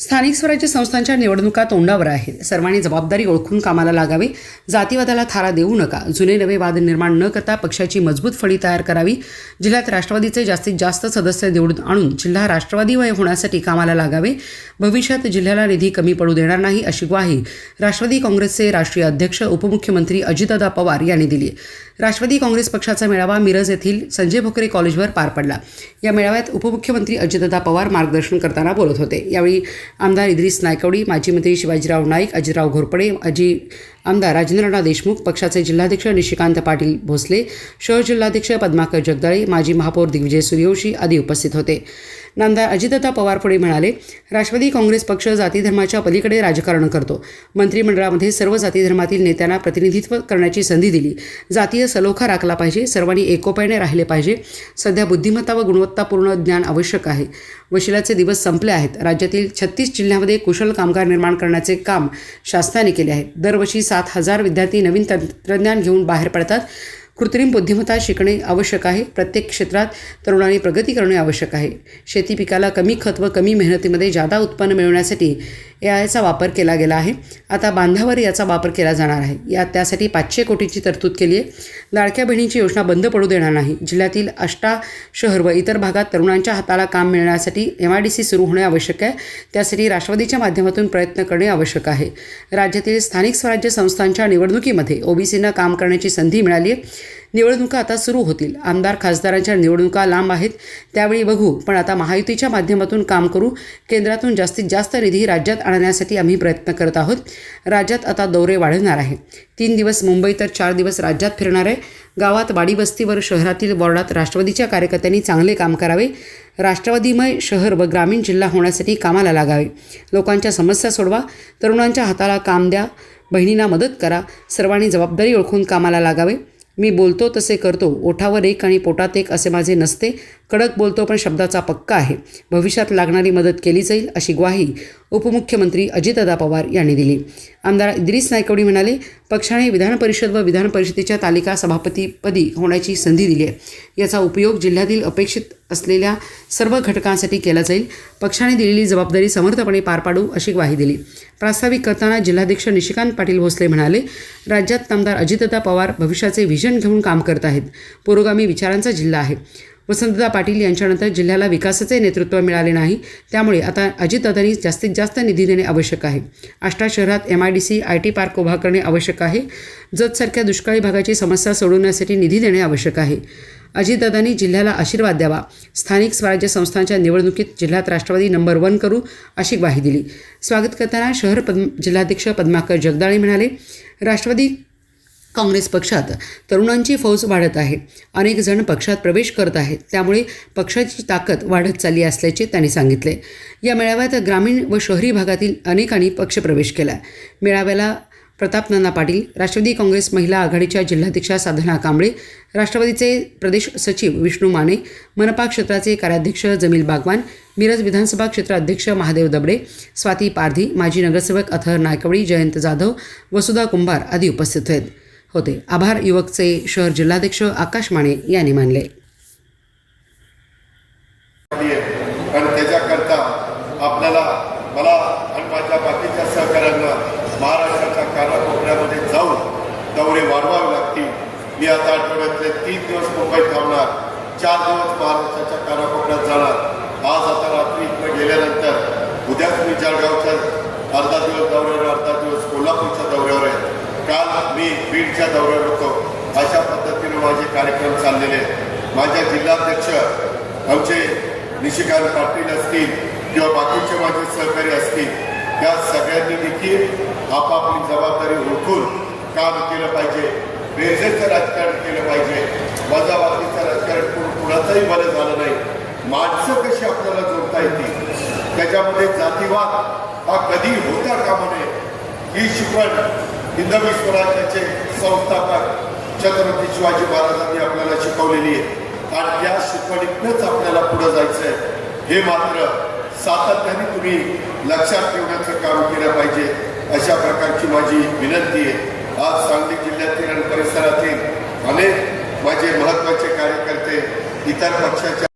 स्थानिक स्वराज्य संस्थांच्या निवडणुका तोंडावर आहेत. सर्वांनी जबाबदारी ओळखून कामाला लागावे. जातीवादाला थारा देऊ नका. जुने नवे वाद निर्माण न करता पक्षाची मजबूत फळी तयार करावी. जिल्ह्यात राष्ट्रवादीचे जास्तीत जास्त सदस्य निवडून आणून जिल्हा राष्ट्रवादीमय होण्यासाठी कामाला लागावे. भविष्यात जिल्ह्याला निधी कमी पडू देणार नाही अशी ग्वाही राष्ट्रवादी काँग्रेसचे राष्ट्रीय अध्यक्ष उपमुख्यमंत्री अजितदादा पवार यांनी दिली राष्ट्रवादी काँग्रेस पक्षाचा मेळावा मिरज येथील संजय भोकरे कॉलेजवर पार पडला. या मेळाव्यात उपमुख्यमंत्री अजितदादा पवार मार्गदर्शन करताना बोलत होते. यावेळी आमदार इद्रिस नायकवडी माजी मंत्री शिवाजीराव नाईक अजितराव घोरपडे माजी आमदार राजेंद्रनाथ देशमुख पक्षाचे जिल्हाध्यक्ष निशिकांत पाटील भोसले शहर जिल्हाध्यक्ष पद्माकर जगदाळे माजी महापौर दिग्विजय सूर्यवंशी आदी उपस्थित होते. नामदार अजितदादा पवार पुढे म्हणाले राष्ट्रवादी काँग्रेस पक्ष जातीधर्माच्या पलीकडे राजकारण करतो. मंत्रिमंडळामध्ये सर्व जातीधर्मातील नेत्यांना प्रतिनिधित्व करण्याची संधी दिली. जातीय सलोखा राखला पाहिजे सर्वांनी एकोप्याने राहिले पाहिजे. सध्या बुद्धिमत्ता व गुणवत्तापूर्ण ज्ञान आवश्यक आहे. वशिलाचे दिवस संपले आहेत. राज्यातील छत्तीस जिल्ह्यामध्ये कुशल कामगार निर्माण करण्याचे काम शासनाने केले आहे. दरवर्षी सात हजार विद्यार्थी नवीन तंत्रज्ञान घेऊन बाहेर पडतात. कृत्रिम बुद्धिमत्ता शिकणे आवश्यक आहे. प्रत्येक क्षेत्रात तरुणांनी प्रगती करणे आवश्यक आहे. शेती पिकाला कमी खत व कमी मेहनतीमध्ये जादा उत्पन्न मिळवण्यासाठी ए आयचा वापर केला गेला आहे. आता बांधावर याचा वापर केला जाणार आहे. या त्यासाठी पाचशे कोटींची तरतूद केली आहे. लाडक्या बहिणीची योजना बंद पडू देणार नाही. जिल्ह्यातील अष्टा शहर व इतर भागात तरुणांच्या हाताला काम मिळण्यासाठी एम आय डी सी सुरू होणे आवश्यक आहे. त्यासाठी राष्ट्रवादीच्या माध्यमातून प्रयत्न करणे आवश्यक आहे. राज्यातील स्थानिक स्वराज्य संस्थांच्या निवडणुकीमध्ये ओबीसींना काम करण्याची संधी मिळाली आहे. निवडणुका आता सुरू होतील. आमदार खासदारांच्या निवडणुका लांब आहेत. त्यावेळी बघू. पण आता महायुतीच्या माध्यमातून काम करू. केंद्रातून जास्तीत जास्त निधी राज्यात आणण्यासाठी आम्ही प्रयत्न करत आहोत. राज्यात आता दौरे वाढवणार आहे तीन दिवस मुंबई तर चार दिवस राज्यात फिरणार आहे. गावात वाडीवस्तीवर शहरातील वॉर्डात राष्ट्रवादीच्या कार्यकर्त्यांनी चांगले काम करावे. राष्ट्रवादीमय शहर व ग्रामीण जिल्हा होण्यासाठी कामाला लागावे. लोकांच्या समस्या सोडवा. तरुणांच्या हाताला काम द्या. बहिणींना मदत करा. सर्वांनी जबाबदारी ओळखून कामाला लागावे. मी बोलतो तसे करतो. ओठावर एक आणि पोटात एक असे माझे नसते. कडक बोलतो पण शब्दाचा पक्का आहे. भविष्यात लागणारी मदत केली जाईल अशी ग्वाही उपमुख्यमंत्री अजितदा पवार यांनी दिली. आमदार इद्रिस नायकवडी म्हणाले पक्षाने विधान परिषद व विधान परिषदेच्या तालिका सभापतीपदी होण्याची संधी दिली आहे. याचा उपयोग जिल्ह्यातील अपेक्षित असलेल्या सर्व घटकांसाठी केला जाईल. पक्षाने दिलेली जबाबदारी समर्थपणे पार पाडू अशी ग्वाही दिली. प्रास्ताविक करताना जिल्हाध्यक्ष निशिकांत पाटील भोसले म्हणाले राज्यात आमदार अजितदा पवार भविष्याचे व्हिजन घेऊन काम करत आहेत. पुरोगामी विचारांचा जिल्हा आहे. वसंतदा पाटील यांच्यानंतर जिल्ह्याला विकासाचे नेतृत्व मिळाले नाही. त्यामुळे आता अजितदादांनी जास्तीत जास्त निधी देणे आवश्यक आहे. आष्टा शहरात M I D C I T park उभा करणे आवश्यक आहे. जतसारख्या दुष्काळी भागाची समस्या सोडवण्यासाठी निधी देणे आवश्यक आहे. अजितदादांनी जिल्ह्याला आशीर्वाद द्यावा. स्थानिक स्वराज्य संस्थांच्या निवडणुकीत जिल्ह्यात राष्ट्रवादी नंबर वन करू अशी ग्वाही दिली. स्वागत करताना शहर पद्म जिल्हाध्यक्ष पद्माकर जगदाळे म्हणाले राष्ट्रवादी काँग्रेस पक्षात तरुणांची फौज वाढत आहे. अनेक जण पक्षात प्रवेश करत आहेत. त्यामुळे पक्षाची ताकद वाढत चालली असल्याचे त्यांनी सांगितले. या मेळाव्यात ग्रामीण व शहरी भागातील अनेकांनी पक्षप्रवेश केला. मेळाव्याला प्रताप नाना पाटील राष्ट्रवादी काँग्रेस महिला आघाडीच्या जिल्हाध्यक्षा साधना कांबळे राष्ट्रवादीचे प्रदेश सचिव विष्णू माने मनपा क्षेत्राचे कार्याध्यक्ष जमील बागवान मिरज विधानसभा क्षेत्र अध्यक्ष महादेव दबडे स्वाती पारधी माजी नगरसेवक अथर नायकवडी जयंत जाधव वसुधा कुंभार आदी उपस्थित आहेत. होते. आभार युवकचे शहर जिल्हाध्यक्ष आकाश माने यांनी मानले. आणि त्याच्याकरता आपल्याला मला आणि माझ्या बाकीच्या सहकाऱ्यांना महाराष्ट्राच्या कानाकोपऱ्यामध्ये जाऊन दौरे वाढवावे लागतील. मी आता आठवड्यातले तीन दिवस मुंबईत थांबणार. चार दिवस महाराष्ट्राच्या कानाकोपऱ्यात जाणार. आज आता रात्री इकडे गेल्यानंतर उद्याच मी जळगावच्या अर्धा दिवस दौऱ्यावर अर्धा दिवस कोल्हापूरच्या दौऱ्यावर आहे काल मी बीडच्या दौऱ्यावर होतो. अशा पद्धतीने माझे कार्यक्रम चाललेले आहेत. माझ्या जिल्हाध्यक्ष आमचे निशिकांत पाटील असतील किंवा बाकीचे माझे सहकारी असतील त्या सगळ्यांनी देखील आपापली जबाबदारी ओळखून काम केलं पाहिजे. बेरजेचं राजकारण केलं पाहिजे. वजाबाकीचं राजकारण कोण कुणाचंही बरं झालं नाही. माणसं कशी आपल्याला जोडता येतील? त्याच्यामध्ये जातीवाद हा कधी होता कामा नये. ही शिकवण हिंदवी स्वराज्याचे संस्थापक छत्रपती शिवाजी महाराजांनी आपल्याला शिकवलेली आहे. आणि त्या शिकवणीतनंच आपल्याला पुढे जायचं आहे हे मात्र सातत्याने तुम्ही लक्षात ठेवण्याचं काम केलं पाहिजे अशा प्रकारची माझी विनंती आहे. आज सांगली जिल्ह्यातील आणि परिसरातील अनेक माझे महत्त्वाचे कार्यकर्ते इतर पक्षाच्या